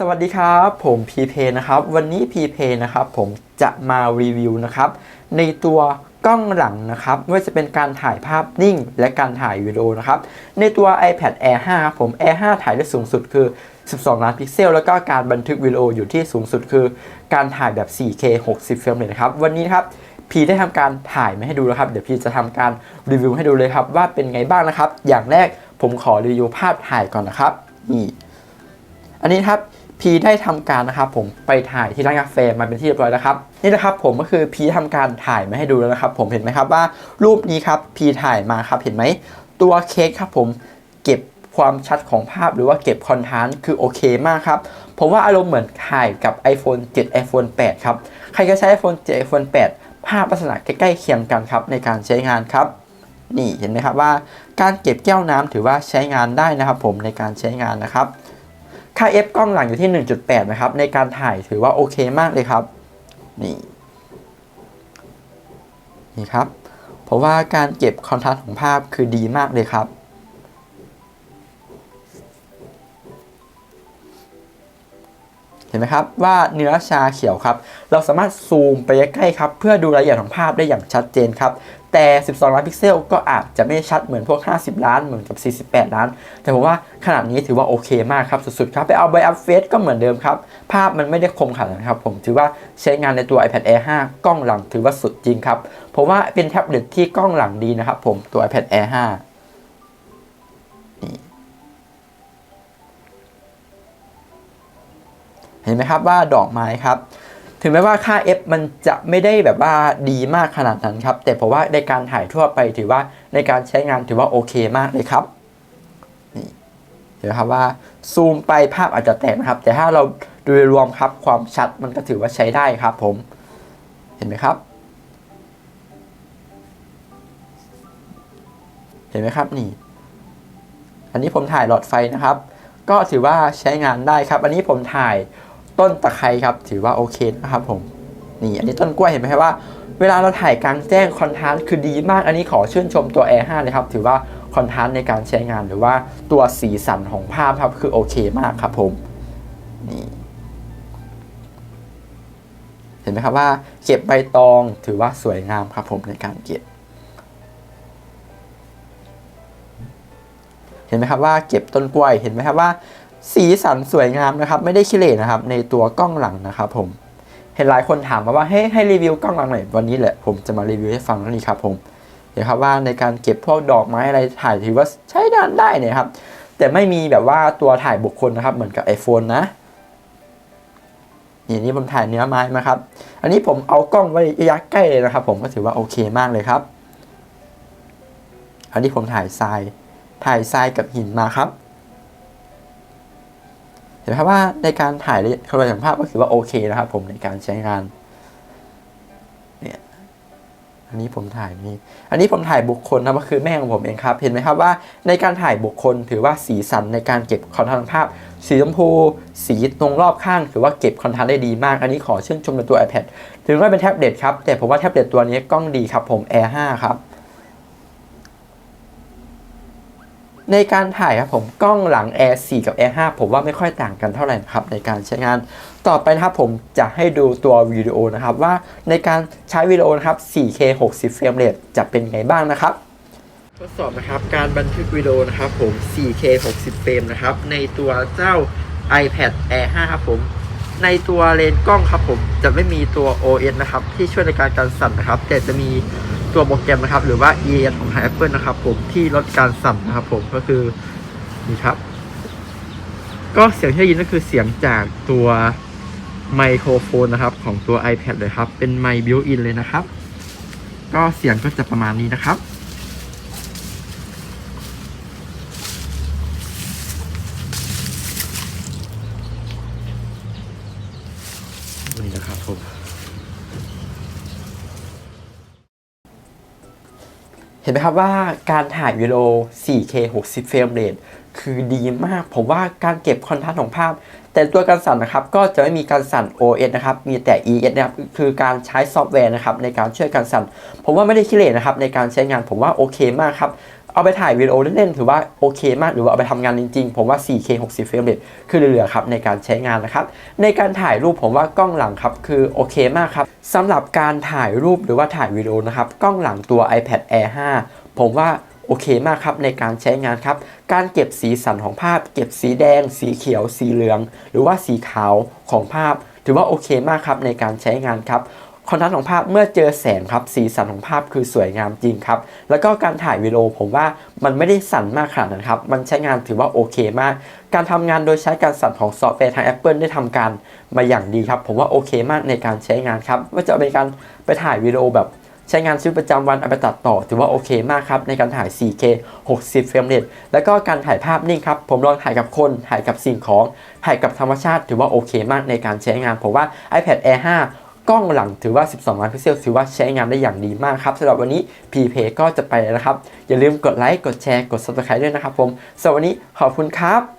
สวัสดีครับ ผมพีเพนะครับ วันนี้พีเพนะครับ ผมจะมารีวิวนะครับ ในตัวกล้องหลังนะครับไม่ว่าจะเป็นการถ่ายภาพนิ่ง และการถ่ายวิดีโอนะครับ ในตัว iPad Air 5ครับผม Air 5 ถ่ายได้สูงสุดคือ 12 ล้านพิกเซล แล้วก็การบันทึกวิดีโออยู่ที่สูงสุดคือ การถ่ายแบบ 4K 60เฟรมเลยนะครับ วันนี้นะครับพีได้ทำการถ่ายมาให้ดูแล้วครับ เดี๋ยวพีจะทำการรีวิวให้ดูเลยครับ ว่าเป็นไงบ้างนะครับ อย่างแรกผมขอรีวิวภาพถ่ายก่อนนะครับนี่อันนี้ครับ พีได้ทำการนะครับผมไปถ่ายที่ร้านกาแฟมาเป็นที่เรียบร้อยแล้วครับนี่นะครับผมก็คือพีทำการถ่ายมาให้ดูแล้วนะครับ ผมเห็นไหมครับว่ารูปนี้ครับพีถ่ายมาครับเห็นไหมตัวเค้กครับผมเก็บความชัดของภาพหรือว่าเก็บคอนทาสต์คือโอเคมากครับผมว่าอารมณ์เหมือนถ่ายกับ iPhone 7 iPhone 8 ครับ ใครก็ใช้ iPhone 7 iPhone 8 ภาพลักษณะใกล้ๆเคียงกันครับในการใช้งานครับ นี่เห็นไหมครับว่าการเก็บแก้วน้ำถือว่าใช้งานได้นะครับ ผมในการใช้งานนะครับ ค่า f กล้องหลังอยู่ที่ 1.8 นะครับ ในการถ่ายถือว่าโอเคมากเลยครับ นี่ นี่ครับ เพราะว่าการเก็บคอนทราสต์ของภาพคือดีมากเลยครับ นไหมครับว่าเนื้อชาเขียวครับ เราสามารถซูมไปใกล้ครับ เพื่อดูรายละเอียดของภาพได้อย่างชัดเจนครับ แต่ 12 ล้านพิกเซลก็อาจจะไม่ชัดเหมือนพวก 50 ล้านเหมือนกับ 48 ล้าน แต่ผมว่าขนาดนี้ถือว่าโอเคมากครับสุดๆครับ ไปเอาไบอัพเฟสก็เหมือนเดิมครับ ภาพมันไม่ได้คมขนาดนั้นครับผมถือว่าใช้งานในตัว iPad Air 5 กล้องหลังถือว่าสุดจริงครับเพราะว่าเป็นแท็บเล็ตที่กล้องหลังดีนะครับผมตัว iPad Air 5 ห็นไหมครับว่าดอกไม้ครับ ถึงแม้ว่าค่า f มันจะไม่ได้แบบว่าดีมากขนาดนั้นครับ แต่ผมว่าในการถ่ายทั่วไปถือว่าในการใช้งานถือว่าโอเคมากเลยครับนี่เห็นไหมครับว่าซูมไปภาพอาจจะแตกนะครับ แต่ถ้าเราโดยรวมครับความชัดมันก็ถือว่าใช้ได้ครับ ผม เห็นไหมครับ เห็นไหมครับนี่ อันนี้ผมถ่ายหลอดไฟนะครับ ก็ถือว่าใช้งานได้ครับ อันนี้ผมถ่าย ต้นตะไคร้ครับ ถือว่าโอเคนะครับผม นี่อันนี้ต้นกล้วยเห็นไหมครับว่า เวลาเราถ่ายกลางแจ้งคอนทราสต์คือดีมาก อันนี้ขอชื่นชมตัว Air 5เลยครับ ถือว่าคอนทราสต์ในการใช้งานหรือว่าตัวสีสันของภาพครับคือโอเคมากครับผมนี่เห็นไหมครับว่าเก็บใบตองถือว่าสวยงามครับผมในการเก็บ เห็นไหมครับว่าเก็บต้นกล้วยเห็นไหมครับว่า สีสันสวยงามนะครับไม่ได้ขี้เหร่นะครับในตัวกล้องหลังนะครับผมเห็นหลายคนถามมาว่าให้ให้รีวิวกล้องหลังหน่อยวันนี้แหละผมจะมารีวิวให้ฟังนี่ครับผมเห็นครับว่าในการเก็บพวกดอกไม้อะไรถ่ายถือว่าใช้ด้านได้เนี่ยครับแต่ไม่มีแบบว่าตัวถ่ายบุคคลนะครับเหมือนกับ iPhone นะอย่างนี้ผมถ่ายเนื้อไม้มาครับ อันนี้ผมเอากล้องไว้ระยะใกล้เลยนะครับ ผมก็ถือว่าโอเคมากเลยครับ อันนี้ผมถ่ายทราย ถ่ายทรายกับหินมาครับ ห็นไหมครับว่าในการถ่ายคำนวณภาพก็ถือว่าโอเคนะครับผมในการใช้งานเนี่ยอันนี้ผมถ่ายนี่อันนี้ผมถ่ายบุคคลนะก็คือแม่ของผมเองครับ เห็นไหมครับว่าในการถ่ายบุคคลถือว่าสีสันในการเก็บคอนทราสต์ภาพ สีชมพู สีตรงรอบข้าง ถือว่าเก็บคอนทราสต์ได้ดีมาก อันนี้ขอชื่นชมในตัว iPad ถึงว่าเป็นแท็บเล็ตครับ แต่ผมว่าแท็บเล็ตตัวนี้กล้องดีครับผม Air 5 ครับ ในการถ่ายครับผมกล้องหลัง Air 4 กับ Air 5 ผมว่าไม่ค่อยต่างกันเท่าไหร่นะครับในการใช้งาน ต่อไปนะครับผมจะให้ดูตัววิดีโอนะครับว่าในการใช้วิดีโอนะครับ 4K 60 เฟรมเรทจะเป็นไงบ้างนะครับ ทดสอบนะครับการบันทึกวิดีโอนะครับผม 4K 60 เฟรมนะครับในตัวเจ้า iPad Air 5 ครับผมในตัวเลนส์กล้องครับผมจะไม่มีตัว OS นะครับที่ช่วยในการการสั่นนะครับแต่จะมี ตัวโปรแกรมนะครับ หรือว่า ES ของทาง Apple นะครับ ผมที่ลดการสั่นนะครับ ผมก็คือนี่ครับ ก็เสียงที่ได้ยินก็คือเสียงจากตัวไมโครโฟนนะครับ ของตัว iPad เลยครับ เป็นไมค์บิวอินเลยนะครับ ก็เสียงก็จะประมาณนี้นะครับนี่นะครับผม ห็นไหมครับว่าการถ่ายวิดีโอ 4K 60 เฟรมเรทคือดีมากผมว่าการเก็บคอนทราสต์ของภาพ แต่ตัวการสั่นนะครับ ก็จะไม่มีการสั่น OS นะครับ มีแต่ ES นะครับ คือการใช้ซอฟต์แวร์นะครับในการช่วยการสั่น ผมว่าไม่ได้ขี้เหร่นะครับในการใช้งาน ผมว่าโอเคมากครับ เอาไปถ่ายวิดีโอเล่นๆถือว่าโอเคมากหรือว่าเอาไปทำงานจริงๆ ผมว่า 4K 60เฟรมเรทคือเหลือๆครับในการใช้งานนะครับ ในการถ่ายรูปผมว่ากล้องหลังครับคือโอเคมากครับสำหรับการถ่ายรูปหรือว่าถ่ายวิดีโอนะครับกล้องหลังตัว iPad Air 5 ผมว่าโอเคมากครับในการใช้งานครับ การเก็บสีสันของภาพ เก็บสีแดง สีเขียว สีเหลือง หรือว่าสีขาวของภาพ ถือว่าโอเคมากครับในการใช้งานครับ คอนทราสต์ของภาพเมื่อเจอแสงครับสีสันของภาพคือสวยงามจริงครับ แล้วก็การถ่ายวิดีโอผมว่ามันไม่ได้สั่นมากขนาดนั้นครับ มันใช้งานถือว่าโอเคมาก การทำงานโดยใช้การสั่นของซอฟต์แวร์ทาง Apple ได้ทำการมาอย่างดีครับ ผมว่าโอเคมากในการใช้งานครับว่าจะเป็นการไปถ่ายวิดีโอแบบใช้งานชีวิตประจำวันเอาไปตัดต่อ ถือว่าโอเคมากครับ ในการถ่าย 4K 60 เฟรมเรทแล้วก็การถ่ายภาพนิ่งครับ ผมลองถ่ายกับคน ถ่ายกับสิ่งของ ถ่ายกับธรรมชาติ ถือว่าโอเคมากในการใช้งาน ผมว่า iPad Air 5 กล้องหลังถือว่า 12 ล้านพิกเซลถือว่าใช้งานได้อย่างดีมากครับสำหรับวันนี้ p p ก็จะไปแล้วนะครับ อย่าลืมกดไลค์กดแชร์กด subscribe ด้วยนะครับผมสำหรับวันนี้ขอบคุณครับ